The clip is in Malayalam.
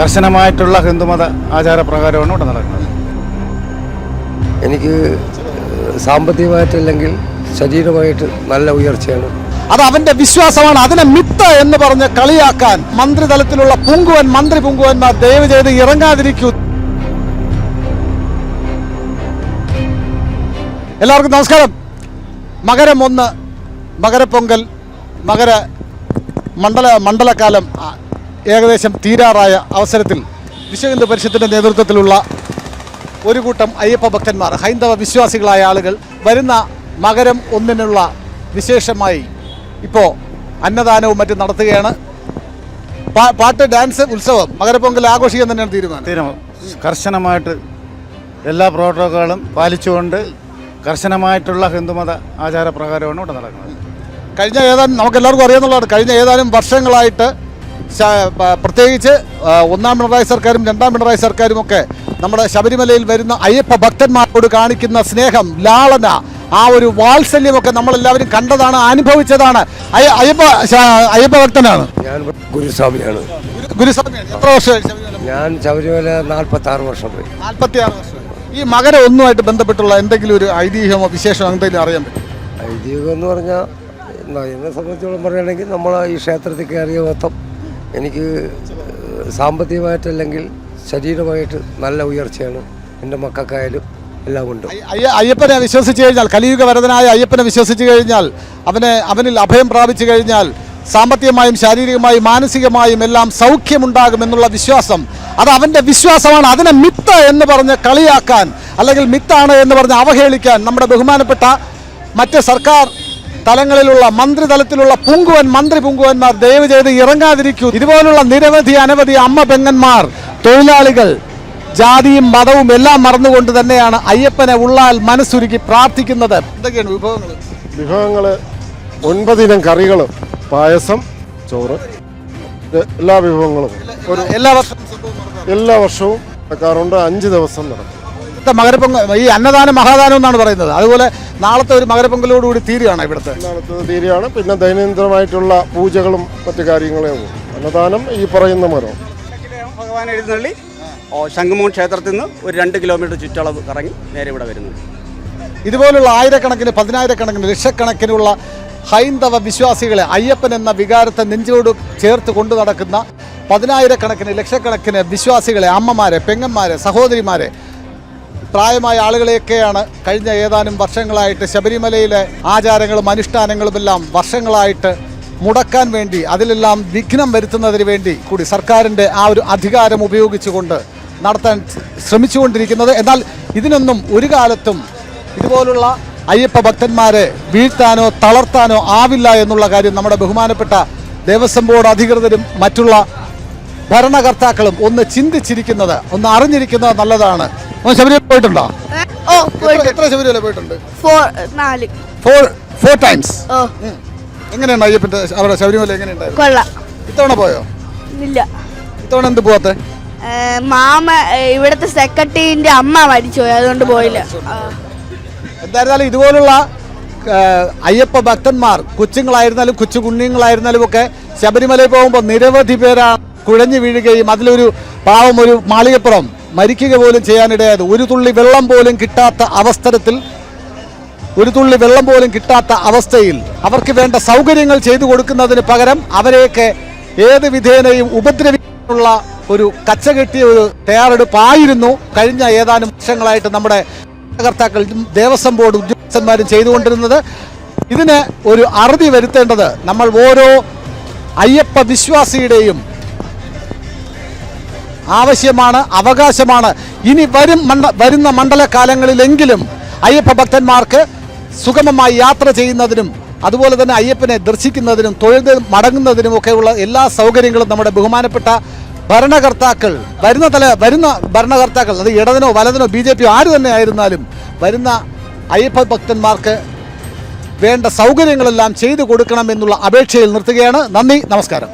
കർശനമായിട്ടുള്ള ഹിന്ദുമത ആചാരപ്രകാരമാണ് ഇവിടെ നടക്കുന്നത്. എനിക്ക് സാമ്പത്തികമായിട്ടല്ലെങ്കിൽ ശരീരമായിട്ട് നല്ല ഉയർച്ചയാണ്. അത് അവന്റെ വിശ്വാസമാണ്. അതിനെ മിത്ത് എന്ന് പറഞ്ഞ് കളിയാക്കാൻ മന്ത്രിതലത്തിലുള്ള പുങ്കുവൻ മന്ത്രി പുങ്കുവന്മാർ ദയവ് ചെയ്ത് ഇറങ്ങാതിരിക്കൂ. എല്ലാവർക്കും നമസ്കാരം. മകരം ഒന്ന് മകരപ്പൊങ്കൽ മകര മണ്ഡല മണ്ഡലകാലം ആ, ഏകദേശം തീരാറായ അവസരത്തിൽ വിശ്വഹിന്ദു പരിഷത്തിന്റെ നേതൃത്വത്തിലുള്ള ഒരു കൂട്ടം അയ്യപ്പ ഭക്തന്മാർ ഹൈന്ദവ വിശ്വാസികളായ ആളുകൾ വരുന്ന മകരം ഒന്നിനുള്ള വിശേഷമായി ഇപ്പോൾ അന്നദാനവും മറ്റും നടത്തുകയാണ്. പാട്ട് ഡാൻസ് ഉത്സവം മകരപ്പൊങ്കൽ ആഘോഷിക്കാൻ തന്നെയാണ് തീരുമാനം. തീരുമാനം. കർശനമായിട്ട് എല്ലാ പ്രോട്ടോക്കോളും പാലിച്ചുകൊണ്ട് കർശനമായിട്ടുള്ള ഹിന്ദുമത ആചാരപ്രകാരമാണ് ഇവിടെ നടക്കുന്നത്. കഴിഞ്ഞ ഏതാനും നമുക്ക് എല്ലാവർക്കും അറിയാന്നുള്ളതാണ് കഴിഞ്ഞ ഏതാനും വർഷങ്ങളായിട്ട് പ്രത്യേകിച്ച് ഒന്നാം പിണറായി സർക്കാരും രണ്ടാം പിണറായി സർക്കാരും ഒക്കെ നമ്മുടെ ശബരിമലയിൽ വരുന്ന അയ്യപ്പ ഭക്തന്മാരോട് കാണിക്കുന്ന സ്നേഹം ലാളന ആ ഒരു വാത്സല്യമൊക്കെ നമ്മളെല്ലാവരും കണ്ടതാണ് അനുഭവിച്ചതാണ്. അയ്യ- അയ്യപ്പ അയ്യപ്പ ഭക്തനാണ്. ഞാൻ ഗുരുസ്വാമിയാണ്. ഗുരു- ഗുരുസ്വാമിയാണ്. എത്ര ഞാൻ ശബരിമല നാൽപ്പത്തി ആറ് വർഷം പോയി. നാൽപ്പത്തി ആറ് വർഷം ഈ മകര ഒന്നുമായിട്ട് ബന്ധപ്പെട്ടുള്ള എന്തെങ്കിലും ഒരു ഐതിഹ്യമോ വിശേഷമോ എന്തെങ്കിലും അറിയാൻ പറ്റും ഐതിഹ്യം എന്ന് പറഞ്ഞാൽ എന്നെ സംബന്ധിച്ചോളം പറയുകയാണെങ്കിൽ നമ്മൾ ഈ ക്ഷേത്രത്തിൽ കയറിയ മൊത്തം എനിക്ക് സാമ്പത്തികമായിട്ടല്ലെങ്കിൽ ശരീരമായിട്ട് നല്ല ഉയർച്ചയാണ് എന്റെ മക്കൾക്കായാലും എല്ലാം ഉണ്ട്. അയ്യപ്പനെ വിശ്വസിച്ച് കഴിഞ്ഞാൽ കലിയുഗ വരതനായ അയ്യപ്പനെ വിശ്വസിച്ചു കഴിഞ്ഞാൽ അവനെ അവനിൽ അഭയം പ്രാപിച്ചു കഴിഞ്ഞാൽ സാമ്പത്തികമായും ശാരീരികമായും മാനസികമായും എല്ലാം സൗഖ്യമുണ്ടാകുമെന്നുള്ള വിശ്വാസം. അത് അവന്റെ വിശ്വാസമാണ്. അതിനെ മിത്ത് എന്ന് പറഞ്ഞ് കളിയാക്കാൻ അല്ലെങ്കിൽ മിത്താണ് എന്ന് പറഞ്ഞ് അവഹേളിക്കാൻ നമ്മുടെ ബഹുമാനപ്പെട്ട മറ്റ് സർക്കാർ തലങ്ങളിലുള്ള മന്ത്രിതലത്തിലുള്ള പുങ്കുവൻ മന്ത്രി പുങ്കുവന്മാർ ദയവ് ചെയ്ത് ഇറങ്ങാതിരിക്കൂ. ഇതുപോലുള്ള നിരവധി അനവധി അമ്മ പെങ്ങന്മാർ തൊഴിലാളികൾ ജാതിയും മതവും എല്ലാം മറന്നുകൊണ്ട് തന്നെയാണ് അയ്യപ്പനെ ഉള്ളാൽ മനസ്സുരുക്കി പ്രാർത്ഥിക്കുന്നത്. എന്തൊക്കെയാണ് വിഭവങ്ങൾ വിഭവങ്ങൾ ഒൻപതിനം കറികൾ പായസം ചോറ്. എല്ലാ വിഭവങ്ങളും. ഒരു എല്ലാ വർഷവും എല്ലാ വർഷവും നടക്കാറുണ്ട്. അഞ്ച് ദിവസം നടക്കും. ഇവിടുത്തെ മകരപ്പൊങ്ക ഈ അന്നദാനം മഹാദാനം എന്നാണ് പറയുന്നത്. അതുപോലെ നാളത്തെ ഒരു മകരപ്പൊങ്കലോടുകൂടി തീരുകയാണ് ഇവിടുത്തെ. നാളത്തെ തീരുകയാണ്. പിന്നെ ദൈനംദിനമായിട്ടുള്ള പൂജകളും മറ്റു കാര്യങ്ങളേ ഉള്ളൂ. അന്നദാനം ഈ പറയുന്ന മരം. ഭഗവാൻ എഴുന്നള്ളി. ഓ ശംഖുമോഹൻ ക്ഷേത്രത്തിൽ നിന്ന് ഒരു രണ്ട് കിലോമീറ്റർ ചുറ്റളവ് കറങ്ങി നേരെ ഇവിടെ വരുന്നുണ്ട് ഇതുപോലുള്ള ആയിരക്കണക്കിന് പതിനായിരക്കണക്കിന് ലക്ഷക്കണക്കിനുള്ള ഹൈന്ദവ വിശ്വാസികളെ അയ്യപ്പൻ എന്ന വികാരത്തെ നെഞ്ചോട് ചേർത്ത് കൊണ്ടു നടക്കുന്ന പതിനായിരക്കണക്കിന് ലക്ഷക്കണക്കിന് വിശ്വാസികളെ അമ്മമാരെ പെങ്ങന്മാരെ സഹോദരിമാരെ പ്രായമായ ആളുകളെയൊക്കെയാണ് കഴിഞ്ഞ ഏതാനും വർഷങ്ങളായിട്ട് ശബരിമലയിലെ ആചാരങ്ങളും അനുഷ്ഠാനങ്ങളും എല്ലാം വർഷങ്ങളായിട്ട് മുടക്കാൻ വേണ്ടി അതിലെല്ലാം വിഘ്നം വരുത്തുന്നതിന് വേണ്ടി കൂടി സർക്കാരിന്റെ ആ ഒരു അധികാരം ഉപയോഗിച്ചുകൊണ്ട് നടത്താൻ ശ്രമിച്ചുകൊണ്ടിരിക്കുന്നത്. എന്നാൽ ഇതിനൊന്നും ഒരു കാലത്തും ഇതുപോലുള്ള അയ്യപ്പ ഭക്തന്മാരെ വീഴ്ത്താനോ തളർത്താനോ ആവില്ല എന്നുള്ള കാര്യം നമ്മുടെ ബഹുമാനപ്പെട്ട ദേവസ്വം ബോർഡ് അധികൃതരും മറ്റുള്ള ഭരണകർത്താക്കളും ഒന്ന് ചിന്തിച്ചിരിക്കുന്നത് ഒന്ന് അറിഞ്ഞിരിക്കുന്നത് നല്ലതാണ്. ശബരിമല പോയിട്ടുണ്ടോ? ഓ എത്ര- ശബരിമല പോയിട്ടുണ്ട്? ഫോർ നാല്. ഫോർ ഫോർ ടൈംസ് ഓ. എങ്ങനെയാണ് അയ്യപ്പന്റെ അവിടെ ശബരിമല എങ്ങനെയുണ്ടായിരുന്നു? കൊള്ളാം. ഇത്തവണ പോയോ? ഇല്ല. ഇത്തവണ എന്ത് പോവാത്തെ? മാമ ഇവിടത്തെ സെക്രട്ടറിന്റെ അമ്മ മരിച്ചു അതുകൊണ്ട് പോയില്ല. എന്തായിരുന്നാലും ഇതുപോലുള്ള അയ്യപ്പ ഭക്തന്മാർ കൊച്ചുങ്ങളായിരുന്നാലും കൊച്ചു കുഞ്ഞുങ്ങളായിരുന്നാലും ഒക്കെ ശബരിമലയിൽ പോകുമ്പോൾ നിരവധി പേരാണ് കുഴഞ്ഞു വീഴുകയും അതിലൊരു പാവം ഒരു മാളികപ്പുറം മരിക്കുക പോലും ചെയ്യാനിടയായത്. ഒരു തുള്ളി വെള്ളം പോലും കിട്ടാത്ത അവസരത്തിൽ ഒരു തുള്ളി വെള്ളം പോലും കിട്ടാത്ത അവസ്ഥയിൽ അവർക്ക് വേണ്ട സൗകര്യങ്ങൾ ചെയ്തു കൊടുക്കുന്നതിന് പകരം അവരെയൊക്കെ ഏത് വിധേനയും ഉപദ്രവിക്കാനുള്ള ഒരു കച്ച കച്ചകെട്ടിയ ഒരു തയ്യാറെടുപ്പായിരുന്നു. കഴിഞ്ഞ ഏതാനും വർഷങ്ങളായിട്ട് നമ്മുടെ ഭരണകർത്താക്കൾ ദേവസ്വം ബോർഡ് ഉദ്യോഗസ്ഥന്മാരും ചെയ്തുകൊണ്ടിരുന്നത്. ഇതിന് ഒരു അറുതി വരുത്തേണ്ടത് നമ്മൾ ഓരോ അയ്യപ്പ വിശ്വാസിയുടെയും ആവശ്യമാണ് അവകാശമാണ്. ഇനി വരും മണ്ഡ വരുന്ന മണ്ഡലകാലങ്ങളിലെങ്കിലും അയ്യപ്പ ഭക്തന്മാർക്ക് സുഗമമായി യാത്ര ചെയ്യുന്നതിനും അതുപോലെ തന്നെ അയ്യപ്പനെ ദർശിക്കുന്നതിനും തൊഴുത് മടങ്ങുന്നതിനും ഒക്കെയുള്ള എല്ലാ സൗകര്യങ്ങളും നമ്മുടെ ബഹുമാനപ്പെട്ട ഭരണകർത്താക്കൾ വരുന്ന തല വരുന്ന ഭരണകർത്താക്കൾ അത് ഇടതിനോ വലതിനോ ബി ജെ പിയോ ആര് തന്നെ ആയിരുന്നാലും വരുന്ന അയ്യപ്പ ഭക്തന്മാർക്ക് വേണ്ട സൗകര്യങ്ങളെല്ലാം ചെയ്തു കൊടുക്കണം എന്നുള്ള അപേക്ഷയിൽ നിർത്തുകയാണ്. നന്ദി നമസ്കാരം.